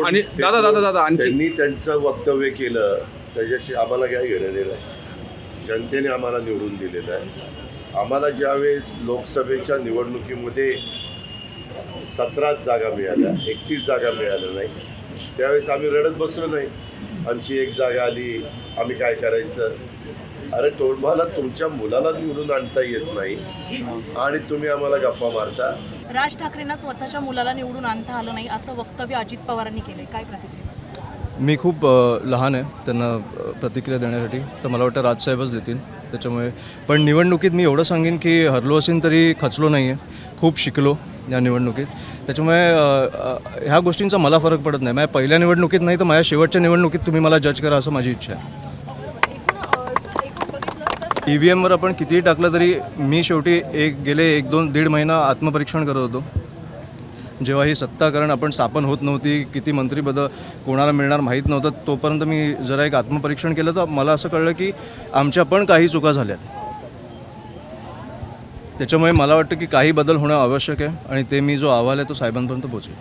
आणि दादा? दादा, दादा, त्यांनी त्यांचं वक्तव्य केलं त्याच्याशी आम्हाला काय घेणं देणं आहे? जनतेने आम्हाला निवडून दिलेलं आहे आम्हाला ज्यावेळेस लोकसभेच्या निवडणुकीमध्ये सतरा जागा मिळाल्या एकतीस जागा मिळाल्या नाही त्यावेळेस आम्ही रडत बसलो नाही आमची एक जागा आली आम्ही काय करायचं अरे तुम्हाला तुमच्या मुलाला निवडून आणता येत नाही. आणि तुम्ही आम्हाला गप्पा मारता. राज ठाकरेंना स्वतःच्या मुलाला निवडून आणता आलं नाही असं वक्तव्य अजित पवारांनी केलंय. काय प्रतिक्रिया? मी खूप लहान आहे त्यांना प्रतिक्रिया देण्यासाठी. तर मला वाटतं राजसाहेबच देतील त्याच्यामुळे. पण निवडणुकीत मी एवढं सांगेन की हरलो असेल तरी खचलो नाही आहे खूप शिकलो या निवडणुकीत. त्याच्यामुळे ह्या गोष्टींचा मला फरक पडत नाही. माझ्या पहिल्या निवडणुकीत नाही तर माझ्या शेवटच्या निवडणुकीत तुम्ही मला जज करा असं माझी इच्छा आहे. ई व्ही एमवर आपण कितीही टाकलं तरी मी शेवटी एक गेले एक दोन दीड महिना आत्मपरीक्षण करत होतो. जेव्हा ही सत्ता कारण आपण स्थापन होत नव्हती किती मंत्रीपद कोणाला मिळणार माहीत नव्हतं तोपर्यंत मी जरा एक आत्मपरीक्षण केलं. तर मला असं कळलं की आमच्या पण काही चुका झाल्यात. त्याच्यामुळे मला वाटतं की काही बदल होणं आवश्यक आहे आणि ते मी जो अहवाल आहे तो साहेबांपर्यंत पोचेल